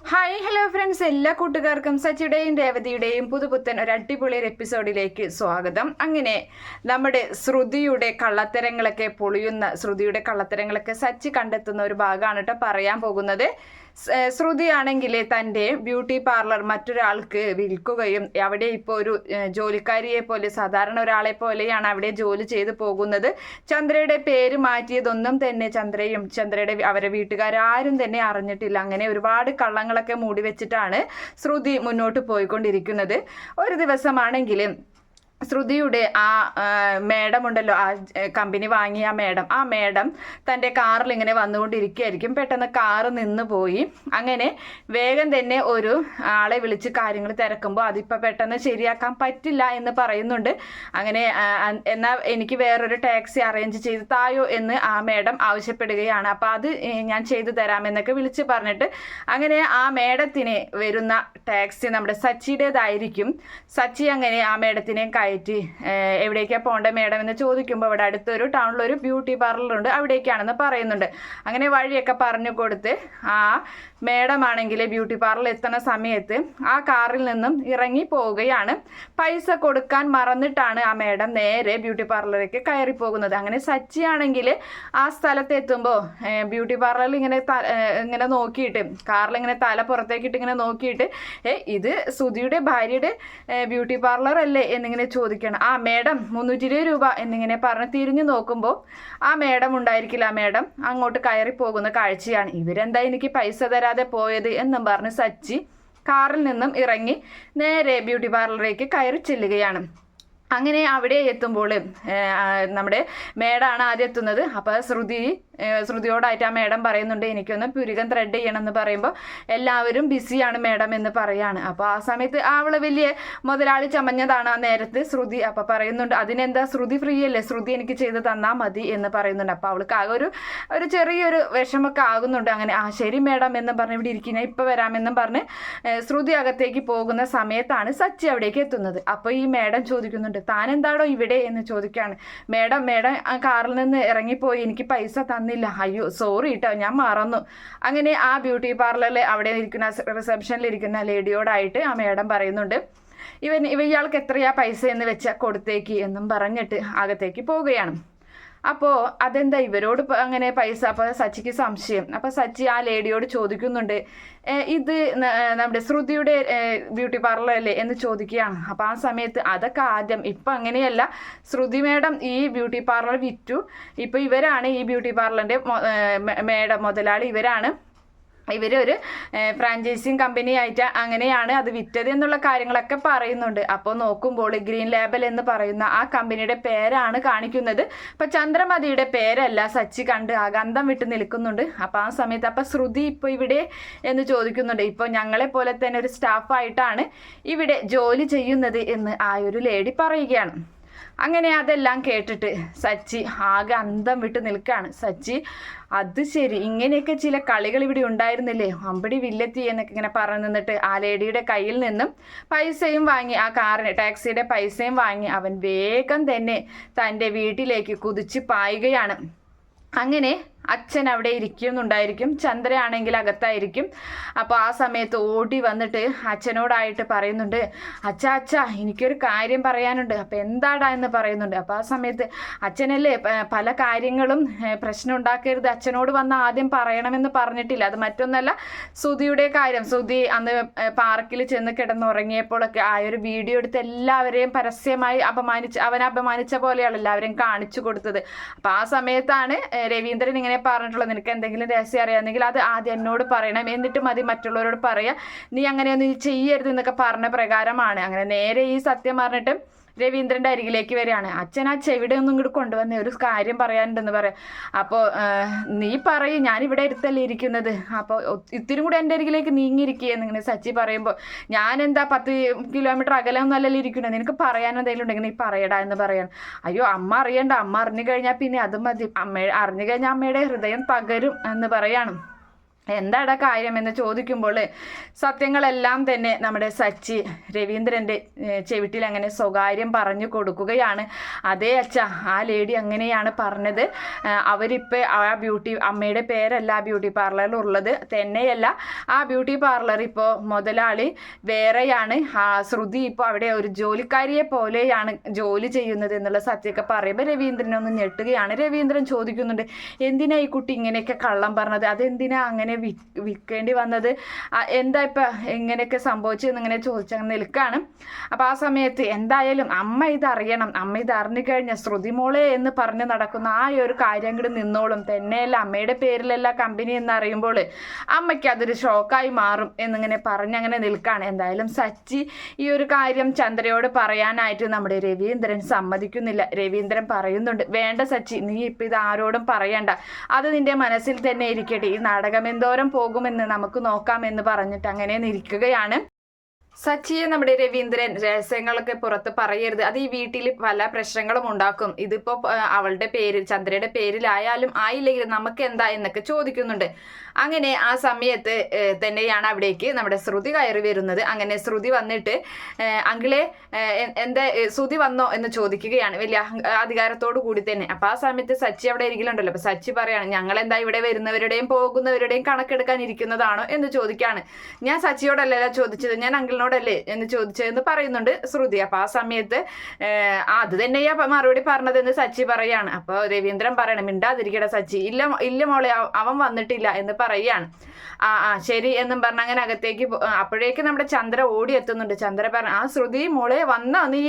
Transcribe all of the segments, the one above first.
Hi hello friends എല്ലാ കൂട്ടുകാർക്കും സച്ചിയുടെയും രേവതിയുടെയും പുതുപുത്തൻ ഒരു അടിപൊളി ഒരു എപ്പിസോഡിലേക്ക് സ്വാഗതം. അങ്ങനെ നമ്മുടെ ശ്രുതിയുടെ കള്ളത്തരങ്ങളൊക്കെ പൊളിയുന്ന ശ്രുതിയുടെ കള്ളത്തരങ്ങളൊക്കെ സച്ചി കണ്ടെത്തുന്ന ഒരു ഭാഗമാണ് കേട്ടോ പറയാൻ പോകുന്നത്. ശ്രുതിയാണെങ്കിൽ തന്റെ ബ്യൂട്ടി പാർലർ മറ്റൊരാൾക്ക് വിൽക്കുകയും അവിടെ ഇപ്പോൾ ഒരു ജോലിക്കാരിയെ പോലെ സാധാരണ ഒരാളെ പോലെയാണ് അവിടെ ജോലി ചെയ്തു പോകുന്നത്. ചന്ദ്രയുടെ പേര് മാറ്റിയതൊന്നും തന്നെ ചന്ദ്രയും ചന്ദ്രയുടെ അവരെ വീട്ടുകാരും തന്നെ അറിഞ്ഞിട്ടില്ല. അങ്ങനെ ഒരുപാട് കള്ളങ്ങളൊക്കെ മൂടി വെച്ചിട്ടാണ് ശ്രുതി മുന്നോട്ട് പോയിക്കൊണ്ടിരിക്കുന്നത്. ഒരു ദിവസമാണെങ്കിൽ ശ്രുതിയുടെ ആ മേഡം ഉണ്ടല്ലോ ആ കമ്പനി വാങ്ങിയ ആ മേഡം. ആ മേഡം തന്റെ കാറിൽ ഇങ്ങനെ വന്നുകൊണ്ടിരിക്കുകയായിരിക്കും. പെട്ടെന്ന് കാറ് നിന്ന് പോയി. അങ്ങനെ വേഗം തന്നെ ഒരു ആളെ വിളിച്ച് കാര്യങ്ങൾ തിരക്കുമ്പോൾ അതിപ്പോൾ പെട്ടെന്ന് ശരിയാക്കാൻ പറ്റില്ല എന്ന് പറയുന്നുണ്ട്. അങ്ങനെ എന്നാൽ എനിക്ക് വേറൊരു ടാക്സി അറേഞ്ച് ചെയ്ത് തായോ എന്ന് ആ മേഡം ആവശ്യപ്പെടുകയാണ്. അപ്പോൾ അത് ഞാൻ ചെയ്തു തരാമെന്നൊക്കെ വിളിച്ച് പറഞ്ഞിട്ട് അങ്ങനെ ആ മേഡത്തിന് വരുന്ന ടാക്സി നമ്മുടെ സച്ചിയുടേതായിരിക്കും. സച്ചി അങ്ങനെ ആ മേഡത്തിനെ ഏഹ്, എവിടേക്കാണ് പോകേണ്ടത് മേഡം എന്ന് ചോദിക്കുമ്പോൾ ഇവിടെ അടുത്തൊരു ടൗണിലൊരു ബ്യൂട്ടി പാർലറുണ്ട് അവിടേക്കാണെന്ന് പറയുന്നുണ്ട്. അങ്ങനെ വഴിയൊക്കെ പറഞ്ഞു കൊടുത്ത് ആ മേഡം ആണെങ്കിൽ ബ്യൂട്ടി പാർലറിൽ എത്തുന്ന സമയത്ത് ആ കാറിൽ നിന്നും ഇറങ്ങി പോവുകയാണ്. പൈസ കൊടുക്കാൻ മറന്നിട്ടാണ് ആ മേഡം നേരെ ബ്യൂട്ടി പാർലറിലേക്ക് കയറി പോകുന്നത്. അങ്ങനെ സച്ചിയാണെങ്കിൽ ആ സ്ഥലത്ത് എത്തുമ്പോൾ ബ്യൂട്ടി പാർലറിൽ ഇങ്ങനെ ഇങ്ങനെ നോക്കിയിട്ട് കാറിൽ ഇങ്ങനെ തല പുറത്തേക്കിട്ട് ഇങ്ങനെ നോക്കിയിട്ട് ഏ ഇത് സുധിയുടെ ഭാര്യയുടെ ബ്യൂട്ടി പാർലർ അല്ലേ? എന്നിങ്ങനെ ചോദിക്കണം ആ മേഡം മുന്നൂറ്റി ഇരുപത് രൂപ എന്നിങ്ങനെ പറഞ്ഞ് തിരിഞ്ഞു നോക്കുമ്പോൾ ആ മേഡം ഉണ്ടായിരിക്കില്ല. ആ മേഡം അങ്ങോട്ട് കയറി പോകുന്ന കാഴ്ചയാണ്. ഇവരെന്താ എനിക്ക് പൈസ തരാതെ പോയത്? എന്നും പറഞ്ഞ് സച്ചി കാറിൽ നിന്നും ഇറങ്ങി നേരെ ബ്യൂട്ടി പാർലറിലേക്ക് കയറി ചെല്ലുകയാണ്. അങ്ങനെ അവിടെ എത്തുമ്പോൾ നമ്മുടെ മേഡാണ് ആദ്യം എത്തുന്നത്. അപ്പോൾ ശ്രുതി ശ്രുതിയോടായിട്ട് ആ മേഡം പറയുന്നുണ്ട് എനിക്കൊന്ന് പുരുകം ത്രെഡ് ചെയ്യണം എന്ന് പറയുമ്പോൾ എല്ലാവരും ബിസിയാണ് മേഡം എന്ന് പറയാണ്. അപ്പോൾ ആ സമയത്ത് അവൾ വലിയ മുതലാളി ചമഞ്ഞതാണ് ആ നേരത്ത് ശ്രുതി അപ്പോൾ പറയുന്നുണ്ട് അതിനെന്താ ശ്രുതി ഫ്രീ അല്ലേ? ശ്രുതി എനിക്ക് ചെയ്ത് തന്നാൽ മതി എന്ന് പറയുന്നുണ്ട്. അപ്പോൾ അവൾക്ക് ആകെ ഒരു ഒരു ചെറിയൊരു വിഷമൊക്കെ ആകുന്നുണ്ട് അങ്ങനെ ആ ശരി മേഡം എന്ന് പറഞ്ഞ് ഇവിടെ ഇരിക്കുന്ന ഇപ്പോൾ വരാമെന്നും പറഞ്ഞ് ശ്രുതി അകത്തേക്ക് പോകുന്ന സമയത്താണ് സച്ചി അവിടേക്ക് എത്തുന്നത്. അപ്പോൾ ഈ മേഡം ചോദിക്കുന്നുണ്ട് താൻ എന്താണോ ഇവിടെ? എന്ന് ചോദിക്കുകയാണ് മേഡം മേഡം ആ കാറിൽ നിന്ന് ഇറങ്ങിപ്പോയി എനിക്ക് പൈസ തന്നില്ല അയ്യോ സോറി കേട്ടോ ഞാൻ മറന്നു. അങ്ങനെ ആ ബ്യൂട്ടി പാർലറിൽ അവിടെ ഇരിക്കുന്ന റിസപ്ഷനിൽ ഇരിക്കുന്ന ലേഡിയോടായിട്ട് ആ മേഡം പറയുന്നുണ്ട് ഇവൻ ഇവ ഇയാൾക്ക് എത്രയാ പൈസ എന്ന് വെച്ചാൽ കൊടുത്തേക്ക് എന്നും പറഞ്ഞിട്ട് അകത്തേക്ക് പോവുകയാണ്. അപ്പോൾ അതെന്താ ഇവരോട് അങ്ങനെ പൈസ അപ്പോൾ സച്ചിക്ക് സംശയം. അപ്പോൾ സച്ചി ആ ലേഡിയോട് ചോദിക്കുന്നുണ്ട് ഇത് നമ്മുടെ ശ്രുതിയുടെ ബ്യൂട്ടി പാർലർ അല്ലേ? എന്ന് ചോദിക്കുകയാണ്. അപ്പോൾ ആ സമയത്ത് അതൊക്കെ ആദ്യം ഇപ്പം അങ്ങനെയല്ല. ശ്രുതി മേഡം ഈ ബ്യൂട്ടി പാർലർ വിറ്റു. ഇപ്പോൾ ഇവരാണ് ഈ ബ്യൂട്ടി പാർലറിന്റെ മേഡം മുതലാളി ഇവരാണ്. ഇവരൊരു ഫ്രാഞ്ചൈസിങ് കമ്പനി ആയിട്ട് അങ്ങനെയാണ് അത് വിറ്റത് എന്നുള്ള കാര്യങ്ങളൊക്കെ പറയുന്നുണ്ട്. അപ്പോൾ നോക്കുമ്പോൾ ഗ്രീൻ ലേബൽ എന്ന് പറയുന്ന ആ കമ്പനിയുടെ പേരാണ് കാണിക്കുന്നത്. അപ്പോൾ ചന്ദ്രമതിയുടെ പേരല്ല സച്ചി കണ്ട് ആ ഗന്ധം വിട്ട് നിൽക്കുന്നുണ്ട്. അപ്പോൾ ആ സമയത്ത് അപ്പോൾ ശ്രുതി ഇപ്പോൾ ഇവിടെ എന്ന് ചോദിക്കുന്നുണ്ട്. ഇപ്പോൾ ഞങ്ങളെ പോലെ തന്നെ ഒരു സ്റ്റാഫായിട്ടാണ് ഇവിടെ ജോലി ചെയ്യുന്നത് എന്ന് ആ ഒരു ലേഡി പറയുകയാണ്. അങ്ങനെ അതെല്ലാം കേട്ടിട്ട് സച്ചി ആകെ അന്തം വിട്ട് നിൽക്കുകയാണ് സച്ചി അത് ശരി ഇങ്ങനെയൊക്കെ ചില കളികൾ ഇവിടെ ഉണ്ടായിരുന്നില്ലേ? അമ്പടി വില്ലെത്തി എന്നൊക്കെ ഇങ്ങനെ പറഞ്ഞു നിന്നിട്ട് ആ ലേഡിയുടെ കയ്യിൽ നിന്നും പൈസയും വാങ്ങി ആ കാറിന് ടാക്സിയുടെ പൈസയും വാങ്ങി അവൻ വേഗം തന്നെ തന്റെ വീട്ടിലേക്ക് കുതിച്ച് പായുകയാണ്. അങ്ങനെ അച്ഛൻ അവിടെ ഇരിക്കുന്നുണ്ടായിരിക്കും. ചന്ദ്രയാണെങ്കിൽ അകത്തായിരിക്കും. അപ്പോൾ ആ സമയത്ത് ഓടി വന്നിട്ട് അച്ഛനോടായിട്ട് പറയുന്നുണ്ട് അച്ഛാ അച്ഛാ എനിക്കൊരു കാര്യം പറയാനുണ്ട്. അപ്പോൾ എന്താടാ എന്ന് പറയുന്നുണ്ട്. അപ്പോൾ ആ സമയത്ത് അച്ഛനല്ലേ പല കാര്യങ്ങളും പ്രശ്നം ഉണ്ടാക്കരുത്. അച്ഛനോട് വന്ന് ആദ്യം പറയണമെന്ന് പറഞ്ഞിട്ടില്ല. അത് മറ്റൊന്നല്ല സുധിയുടെ കാര്യം. സുധി അന്ന് പാർക്കിൽ ചെന്ന് കിടന്നുറങ്ങിയപ്പോഴൊക്കെ ആ ഒരു വീഡിയോ എടുത്ത് എല്ലാവരെയും പരസ്യമായി അപമാനിച്ച് അവനെ അപമാനിച്ച പോലെയാണ് എല്ലാവരെയും കാണിച്ചു കൊടുത്തത്. അപ്പോൾ ആ സമയത്താണ് രവീന്ദ്രൻ ഇങ്ങനെ പറഞ്ഞിട്ടുള്ളത് നിനക്ക് എന്തെങ്കിലും രഹസ്യം അറിയാമെങ്കിൽ അത് ആദ്യം എന്നോട് പറയണം. എന്നിട്ട് മതി മറ്റുള്ളവരോട് പറയാം. നീ അങ്ങനെയൊന്നും ചെയ്യരുത് എന്നൊക്കെ പറഞ്ഞ പ്രകാരമാണ്. അങ്ങനെ നേരെ ഈ സത്യം പറഞ്ഞിട്ട് രവീന്ദ്രന്റെ അരികിലേക്ക് വരികയാണ്. അച്ഛൻ ആ ചെവിടെ ഒന്നും ഇങ്ങോട്ട് കൊണ്ടുവന്ന ഒരു കാര്യം പറയാനുണ്ടെന്ന് പറയാം അപ്പോൾ നീ പറയും ഇവിടെ അടുത്തല്ലേ ഇരിക്കുന്നത്. അപ്പോൾ ഇത്തിരി കൂടി എന്റെ അരികിലേക്ക് നീങ്ങിയിരിക്കുകയെന്ന് ഇങ്ങനെ സച്ചി പറയുമ്പോൾ ഞാൻ എന്താ പത്ത് കിലോമീറ്റർ അകലെ ഒന്നല്ലല്ലോ ഇരിക്കുന്നത്? നിനക്ക് പറയാൻ എന്തെങ്കിലും ഉണ്ടെങ്കിൽ നീ പറയടാ എന്ന് പറയാണ്. അയ്യോ അമ്മ അറിയണ്ട. അമ്മ അറിഞ്ഞു കഴിഞ്ഞാൽ പിന്നെ അത് മതി. അമ്മ അറിഞ്ഞു കഴിഞ്ഞാൽ അമ്മയുടെ ഹൃദയം തകരും എന്ന് പറയാണ്. എന്താടാ കാര്യം എന്ന് ചോദിക്കുമ്പോൾ സത്യങ്ങളെല്ലാം തന്നെ നമ്മുടെ സച്ചി രവീന്ദ്രന്റെ ചെവിട്ടിൽ അങ്ങനെ സ്വകാര്യം പറഞ്ഞു കൊടുക്കുകയാണ്. അതേ അച്ഛ ആ ലേഡി അങ്ങനെയാണ് പറഞ്ഞത്. അവരിപ്പോൾ ആ ബ്യൂട്ടി അമ്മയുടെ പേരല്ല ആ ബ്യൂട്ടി പാർലറിലുള്ളത് തന്നെയല്ല ആ ബ്യൂട്ടി പാർലർ ഇപ്പോൾ മുതലാളി വേറെയാണ്. ആ ശ്രുതി ഇപ്പോൾ അവിടെ ഒരു ജോലിക്കാരിയെ പോലെയാണ് ജോലി ചെയ്യുന്നത് എന്നുള്ള സത്യമൊക്കെ പറയുമ്പോൾ രവീന്ദ്രൻ ഒന്ന് ഞെട്ടുകയാണ്. രവീന്ദ്രൻ ചോദിക്കുന്നുണ്ട് എന്തിനാ ഈ കുട്ടി ഇങ്ങനെയൊക്കെ കള്ളം പറഞ്ഞത്? അതെന്തിനാ അങ്ങനെ വിൽക്കേണ്ടി വന്നത്. എന്താ ഇപ്പം എങ്ങനെയൊക്കെ സംഭവിച്ചതെന്ന് ഇങ്ങനെ ചോദിച്ചങ്ങ് നിൽക്കുകയാണ് അപ്പം ആ സമയത്ത് എന്തായാലും അമ്മ ഇതറിയണം. അമ്മ ഇത് അറിഞ്ഞു കഴിഞ്ഞാൽ ശ്രുതിമോളെ എന്ന് പറഞ്ഞ് നടക്കുന്ന ആ ഒരു കാര്യം കൂടി നിന്നോളും. തന്നെയല്ല അമ്മയുടെ പേരിലല്ല കമ്പനി എന്ന് അറിയുമ്പോൾ അമ്മയ്ക്ക് അതൊരു ഷോക്കായി മാറും എന്നിങ്ങനെ പറഞ്ഞങ്ങനെ നിൽക്കുകയാണ് എന്തായാലും സച്ചി ഈ ഒരു കാര്യം ചന്ദ്രയോട് പറയാനായിട്ട് നമ്മുടെ രവീന്ദ്രൻ സമ്മതിക്കുന്നില്ല. രവീന്ദ്രൻ പറയുന്നുണ്ട് വേണ്ട സച്ചി നീ ഇപ്പം ഇത് ആരോടും പറയണ്ട. അത് നിന്റെ മനസ്സിൽ തന്നെ ഇരിക്കട്ടെ. ഈ നാടകം എന്തോരം പോകുമെന്ന് നമുക്ക് നോക്കാം എന്ന് പറഞ്ഞിട്ട് അങ്ങനെ നിൽക്കുകയാണ്. സച്ചിയെ നമ്മുടെ രവീന്ദ്രൻ രഹസ്യങ്ങളൊക്കെ പുറത്ത് പറയരുത്. അത് ഈ വീട്ടിൽ പല പ്രശ്നങ്ങളും ഉണ്ടാക്കും. ഇതിപ്പോ അവളുടെ പേരിൽ ചന്ദ്രയുടെ പേരിലായാലും ആയില്ലെങ്കിൽ നമുക്ക് എന്താ എന്നൊക്കെ ചോദിക്കുന്നുണ്ട്. അങ്ങനെ ആ സമയത്ത് തന്നെയാണ് അവിടേക്ക് നമ്മുടെ ശ്രുതി കയറി വരുന്നത്. അങ്ങനെ ശ്രുതി വന്നിട്ട് അങ്കിളെ എന്താ ശ്രുതി വന്നോ എന്ന് ചോദിക്കുകയാണ്. വലിയ അധികാരത്തോടു കൂടി തന്നെ. അപ്പൊ ആ സമയത്ത് സച്ചി അവിടെ ഇരിക്കലുണ്ടല്ലോ അപ്പൊ സച്ചി പറയാണ് ഞങ്ങൾ എന്താ ഇവിടെ വരുന്നവരുടെയും പോകുന്നവരുടെയും കണക്കെടുക്കാൻ ഇരിക്കുന്നതാണോ? എന്ന് ചോദിക്കുകയാണ് ഞാൻ സച്ചിയോടല്ലല്ലോ ചോദിച്ചത്. ഞാൻ അങ്കിളിനോട് എന്നോടല്ലേ എന്ന് ചോദിച്ചതെന്ന് പറയുന്നുണ്ട് ശ്രുതി. അപ്പൊ ആ സമയത്ത് അത് തന്നെയാ മറുപടി പറഞ്ഞതെന്ന് സച്ചി പറയാണ്. അപ്പൊ രവീന്ദ്രൻ പറയണം മിണ്ടാതിരിക്കട സച്ചി. ഇല്ല ഇല്ല മോളെ അവൻ വന്നിട്ടില്ല എന്ന് പറയാണ്. ആ ആ ശരി എന്നും പറഞ്ഞ അങ്ങനെ അകത്തേക്ക് അപ്പോഴേക്ക് നമ്മുടെ ചന്ദ്ര ഓടി എത്തുന്നുണ്ട് ചന്ദ്ര പറഞ്ഞ ആ ശ്രുതി മോളെ വന്നോ നീ?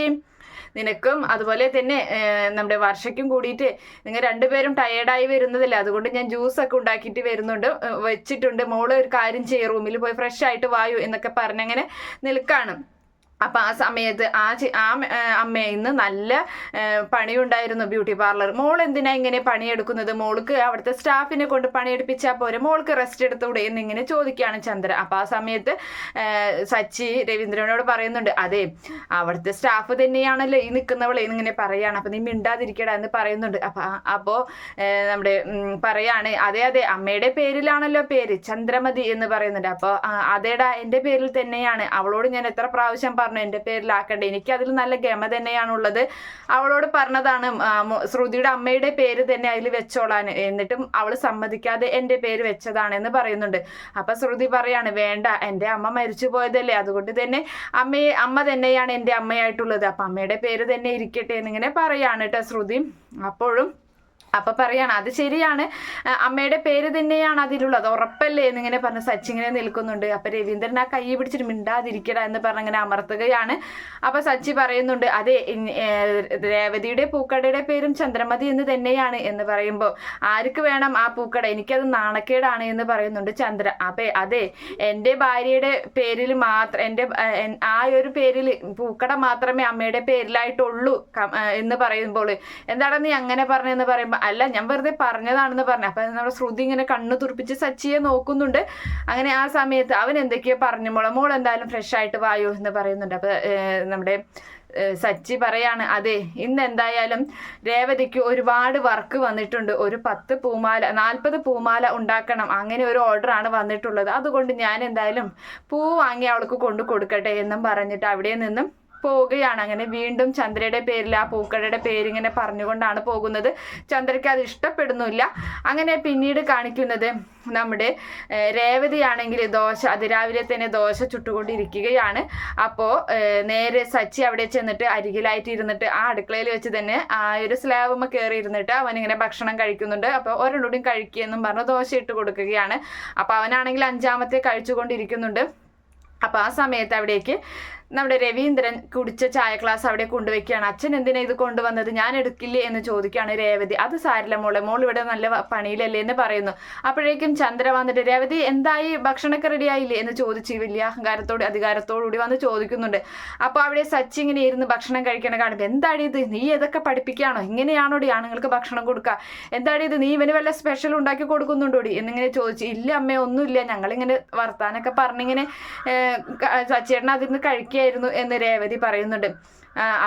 നിനക്കും അതുപോലെ തന്നെ നമ്മുടെ വർഷയ്ക്കും കൂടിയിട്ട് നിങ്ങൾ രണ്ടുപേരും ടയേർഡായി വരുന്നതല്ല? അതുകൊണ്ട് ഞാൻ ജ്യൂസൊക്കെ ഉണ്ടാക്കിയിട്ട് വരുന്നുണ്ട്. വെച്ചിട്ടുണ്ട്. മോൾ ഒരു കാര്യം ചെയ്യും റൂമിൽ പോയി ഫ്രഷ് ആയിട്ട് വായു എന്നൊക്കെ പറഞ്ഞങ്ങനെ നിൽക്കാണ്. അപ്പം ആ സമയത്ത് ആ ആ അമ്മയിൽ നിന്ന് നല്ല പണിയുണ്ടായിരുന്നു ബ്യൂട്ടി പാർലർ. മോൾ എന്തിനാ ഇങ്ങനെ പണിയെടുക്കുന്നത്? മോൾക്ക് അവിടുത്തെ സ്റ്റാഫിനെ കൊണ്ട് പണിയെടുപ്പിച്ചാൽ പോരെ? മോൾക്ക് റെസ്റ്റ് എടുത്തൂടെ എന്നിങ്ങനെ ചോദിക്കുകയാണ് ചന്ദ്ര. അപ്പം ആ സമയത്ത് സച്ചി രവീന്ദ്രനോട് പറയുന്നുണ്ട് അതെ അവിടുത്തെ സ്റ്റാഫ് തന്നെയാണല്ലോ ഈ നിൽക്കുന്നവളെ എന്നിങ്ങനെ പറയാണ്. അപ്പം നീ മിണ്ടാതിരിക്കടാ എന്ന് പറയുന്നുണ്ട്. അപ്പം അപ്പോൾ നമ്മുടെ പറയാണ് അതെ അതെ അമ്മയുടെ പേരിലാണല്ലോ പേര് ചന്ദ്രമതി എന്ന് പറയുന്നുണ്ട്. അപ്പോൾ അതേടാ എന്റെ പേരിൽ തന്നെയാണ്. അവളോട് ഞാൻ എത്ര പ്രാവശ്യം പറഞ്ഞു എന്റെ പേരിലാക്കണ്ട? എനിക്ക് അതിൽ നല്ല ഗമ തന്നെയാണുള്ളത്. അവളോട് പറഞ്ഞതാണ് ശ്രുതിയുടെ അമ്മയുടെ പേര് തന്നെ അതിൽ വെച്ചോളാൻ. എന്നിട്ടും അവൾ സമ്മതിക്കാതെ എന്റെ പേര് വെച്ചതാണെന്ന് പറയുന്നുണ്ട്. അപ്പൊ ശ്രുതി പറയാണ് വേണ്ട എന്റെ അമ്മ മരിച്ചു പോയതല്ലേ. അതുകൊണ്ട് തന്നെ അമ്മയെ അമ്മ തന്നെയാണ് എന്റെ അമ്മയായിട്ടുള്ളത്. അപ്പൊ അമ്മയുടെ പേര് തന്നെ ഇരിക്കട്ടെ എന്നിങ്ങനെ പറയാണ് കേട്ടോ ശ്രുതി. അപ്പോഴും അപ്പൊ പറയാണ് അത് ശരിയാണ്. അമ്മയുടെ പേര് തന്നെയാണ് അതിലുള്ളത്. ഉറപ്പല്ലേ എന്നിങ്ങനെ പറഞ്ഞ് സച്ചിങ്ങനെ നിൽക്കുന്നുണ്ട്. അപ്പൊ രവീന്ദ്രൻ ആ കൈ പിടിച്ചിട്ട് മിണ്ടാതിരിക്കട എന്ന് പറഞ്ഞ് അങ്ങനെ അമർത്തുകയാണ്. അപ്പൊ സച്ചി പറയുന്നുണ്ട് അതെ രേവതിയുടെ പൂക്കടയുടെ പേരും ചന്ദ്രമതി എന്ന് തന്നെയാണ് എന്ന് പറയുമ്പോൾ ആർക്ക് വേണം ആ പൂക്കട? എനിക്കത് നാണക്കേടാണ് എന്ന് പറയുന്നുണ്ട് ചന്ദ്ര. അപ്പൊ അതെ എന്റെ ഭാര്യയുടെ പേരിൽ മാത്രം എന്റെ ആ ഒരു പേരിൽ പൂക്കട മാത്രമേ അമ്മയുടെ പേരിലായിട്ടുള്ളൂ എന്ന് പറയുമ്പോൾ എന്താണെന്ന് നീ അങ്ങനെ പറഞ്ഞെന്ന് പറയുമ്പോൾ അല്ല ഞാൻ വെറുതെ പറഞ്ഞതാണെന്ന് പറഞ്ഞു. അപ്പം നമ്മുടെ ശ്രുതി ഇങ്ങനെ കണ്ണു തുറപ്പിച്ച് സച്ചിയെ നോക്കുന്നുണ്ട്. അങ്ങനെ ആ സമയത്ത് അവൻ എന്തൊക്കെയോ പറഞ്ഞു. മോളെ മോൾ എന്തായാലും ഫ്രഷ് ആയിട്ട് വായോ? എന്ന് പറയുന്നുണ്ട്. അപ്പം നമ്മുടെ സച്ചി പറയാണ് അതെ ഇന്ന് എന്തായാലും രേവതിക്ക് ഒരുപാട് വർക്ക് വന്നിട്ടുണ്ട്. ഒരു പത്ത് പൂമാല നാൽപ്പത് പൂമാല ഉണ്ടാക്കണം. അങ്ങനെ ഒരു ഓർഡറാണ് വന്നിട്ടുള്ളത്. അതുകൊണ്ട് ഞാൻ എന്തായാലും പൂ വാങ്ങി അവൾക്ക് കൊണ്ടു കൊടുക്കട്ടെ എന്നും പറഞ്ഞിട്ട് അവിടെ നിന്നും പോവുകയാണ്. അങ്ങനെ വീണ്ടും ചന്ദ്രയുടെ പേരിൽ ആ പൂക്കടയുടെ പേരിങ്ങനെ പറഞ്ഞുകൊണ്ടാണ് പോകുന്നത്. ചന്ദ്രയ്ക്ക് അത് ഇഷ്ടപ്പെടുന്നില്ല. അങ്ങനെ പിന്നീട് കാണിക്കുന്നത് നമ്മുടെ രേവതിയാണെങ്കിൽ ദോശ അതിരാവിലെ തന്നെ ദോശ ചുട്ടുകൊണ്ടിരിക്കുകയാണ്. അപ്പോൾ നേരെ സച്ചി അവിടെ ചെന്നിട്ട് അരികിലായിട്ട് ഇരുന്നിട്ട് ആ അടുക്കളയിൽ വെച്ച് തന്നെ ആ ഒരു സ്ലാബുമ്മ കയറി ഇരുന്നിട്ട് അവനിങ്ങനെ ഭക്ഷണം കഴിക്കുന്നുണ്ട്. അപ്പോൾ ഒരെണ്ണൂടിയും കഴിക്കുകയെന്നും പറഞ്ഞ് ദോശ ഇട്ട് കൊടുക്കുകയാണ്. അപ്പോൾ അവനാണെങ്കിൽ അഞ്ചാമത്തെ കഴിച്ചുകൊണ്ടിരിക്കുന്നുണ്ട്. അപ്പോൾ ആ സമയത്ത് അവിടേക്ക് നമ്മുടെ രവീന്ദ്രൻ കുടിച്ച ചായ ക്ലാസ് അവിടെ കൊണ്ടുവയ്ക്കുകയാണ്. അച്ഛൻ എന്തിനാ ഇത് കൊണ്ടുവന്നത്? ഞാൻ എടുക്കില്ലേ എന്ന് ചോദിക്കുകയാണ് രേവതി. അത് സാരില്ല മോളെ. മോൾ ഇവിടെ നല്ല പണിയിലല്ലേ എന്ന് പറയുന്നു. അപ്പോഴേക്കും ചന്ദ്ര വന്നിട്ട് രേവതി എന്തായി? ഭക്ഷണമൊക്കെ റെഡി ആയില്ലേ? എന്ന് ചോദിച്ച് വലിയ അഹങ്കാരത്തോട് അധികാരത്തോടുകൂടി വന്ന് ചോദിക്കുന്നുണ്ട്. അപ്പോൾ അവിടെ സച്ചി ഇങ്ങനെ ഇരുന്ന് ഭക്ഷണം കഴിക്കണ കാണുമ്പോൾ എന്താടി ഇത്? നീ ഏതൊക്കെ പഠിപ്പിക്കുകയാണോ? ഇങ്ങനെയാണോടി ആണുങ്ങൾക്ക് ഭക്ഷണം കൊടുക്കുക. എന്താടി ഇത്? നീ ഇവന് വല്ല സ്പെഷ്യൽ ഉണ്ടാക്കി കൊടുക്കുന്നുണ്ടോടി? എന്നിങ്ങനെ ചോദിച്ചു ഇല്ല അമ്മേ ഒന്നുമില്ല. ഞങ്ങളിങ്ങനെ വർത്താനൊക്കെ പറഞ്ഞിങ്ങനെ സച്ചേട്ടൻ അതിൽ നിന്ന് കഴിക്കുക ഒക്കെയായിരുന്നു എന്ന് രേവതി പറയുന്നുണ്ട്.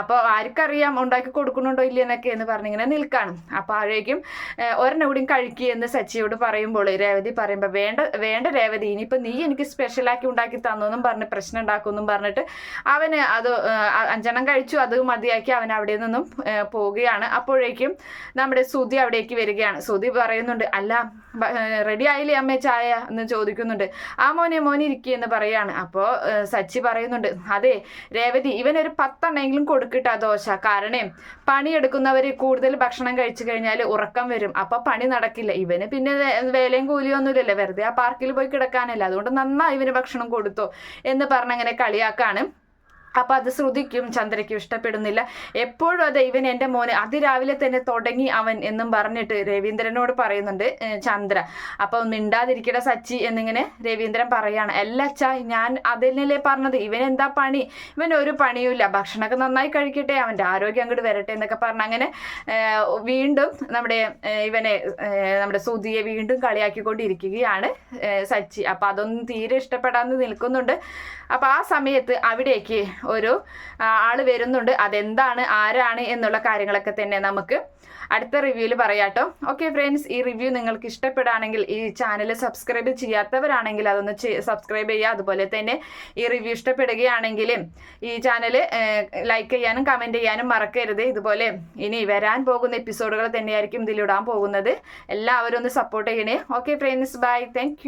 അപ്പോൾ ആർക്കറിയാം ഉണ്ടാക്കി കൊടുക്കുന്നുണ്ടോ ഇല്ലെന്നൊക്കെ എന്ന് പറഞ്ഞിങ്ങനെ നിൽക്കാണ്. അപ്പോൾ ആഴേക്കും ഒരെണ്ണം കൂടിയും കഴിക്കുക എന്ന് സച്ചിയോട് പറയുമ്പോൾ രേവതി പറയുമ്പോൾ വേണ്ട വേണ്ട രേവതി ഇനിയിപ്പോൾ നീ എനിക്ക് സ്പെഷ്യലാക്കി ഉണ്ടാക്കി തന്നെന്നും പറഞ്ഞ് പ്രശ്നം ഉണ്ടാക്കുമെന്നും പറഞ്ഞിട്ട് അവന് അത് അഞ്ചെണ്ണം കഴിച്ചു അത് മതിയാക്കി അവൻ അവിടെ നിന്നും പോവുകയാണ്. അപ്പോഴേക്കും നമ്മുടെ സുതി അവിടേക്ക് വരികയാണ്. സുതി പറയുന്നുണ്ട് അല്ല റെഡി ആയില്ലേ അമ്മേ ചായ? എന്ന് ചോദിക്കുന്നുണ്ട്. ആ മോനെ മോനെ ഇരിക്കുക എന്ന് പറയാണ്. അപ്പോൾ സച്ചി പറയുന്നുണ്ട് അതെ രേവതി ഇവനൊരു പത്തെണ്ണെങ്കിലും കൊടുക്കട്ടാ ദോശ. കാരണം പണിയെടുക്കുന്നവർ കൂടുതൽ ഭക്ഷണം കഴിച്ചു കഴിഞ്ഞാൽ ഉറക്കം വരും. അപ്പൊ പണി നടക്കില്ല. ഇവന് പിന്നെ വേലയും കൂലിയും ഒന്നുമില്ലല്ലോ. വെറുതെ ആ പാർക്കിൽ പോയി കിടക്കാനല്ല. അതുകൊണ്ട് നന്നായി ഇവന് ഭക്ഷണം കൊടുത്തു എന്ന് പറഞ്ഞങ്ങനെ കളിയാക്കാണ്. അപ്പൊ അത് ശ്രുതിക്കും ചന്ദ്രയ്ക്കും ഇഷ്ടപ്പെടുന്നില്ല. എപ്പോഴും അത് ഇവൻ എന്റെ മോനെ അതിരാവിലെ തന്നെ തുടങ്ങി അവൻ എന്നും പറഞ്ഞിട്ട് രവീന്ദ്രനോട് പറയുന്നുണ്ട് ചന്ദ്ര. അപ്പൊ മിണ്ടാതിരിക്കട സച്ചി എന്നിങ്ങനെ രവീന്ദ്രൻ പറയാണ് അല്ല അച്ഛാ ഞാൻ അതിനല്ലേ പറഞ്ഞത്? ഇവൻ എന്താ പണി? ഇവൻ ഒരു പണിയുമില്ല. ഭക്ഷണമൊക്കെ നന്നായി കഴിക്കട്ടെ അവന്റെ ആരോഗ്യം അങ്ങോട്ട് വരട്ടെ എന്നൊക്കെ പറഞ്ഞ് അങ്ങനെ വീണ്ടും നമ്മുടെ ഇവനെ നമ്മുടെ സുധിയെ വീണ്ടും കളിയാക്കിക്കൊണ്ടിരിക്കുകയാണ് സച്ചി. അപ്പൊ അതൊന്നും തീരെ ഇഷ്ടപ്പെടാതെ നിൽക്കുന്നുണ്ട്. അപ്പൊ ആ സമയത്ത് അവിടേക്ക് ഒരു ആൾ വരുന്നുണ്ട്. അതെന്താണ് ആരാണ് എന്നുള്ള കാര്യങ്ങളൊക്കെ തന്നെ നമുക്ക് അടുത്ത റിവ്യൂവിൽ പറയാട്ടോ ഓക്കെ ഫ്രണ്ട്സ് ഈ റിവ്യൂ നിങ്ങൾക്ക് ഇഷ്ടപ്പെടുകയാണെങ്കിൽ ഈ ചാനൽ സബ്സ്ക്രൈബ് ചെയ്യാത്തവരാണെങ്കിൽ അതൊന്ന് സബ്സ്ക്രൈബ് ചെയ്യുക. അതുപോലെ തന്നെ ഈ റിവ്യൂ ഇഷ്ടപ്പെടുകയാണെങ്കിൽ ഈ ചാനൽ ലൈക്ക് ചെയ്യാനും കമന്റ് ചെയ്യാനും മറക്കരുത്. ഇതുപോലെ ഇനി വരാൻ പോകുന്ന എപ്പിസോഡുകൾ തന്നെയായിരിക്കും ഇതിലിടാൻ പോകുന്നത്. എല്ലാവരും ഒന്ന് സപ്പോർട്ട് ചെയ്യണേ. Okay friends bye thank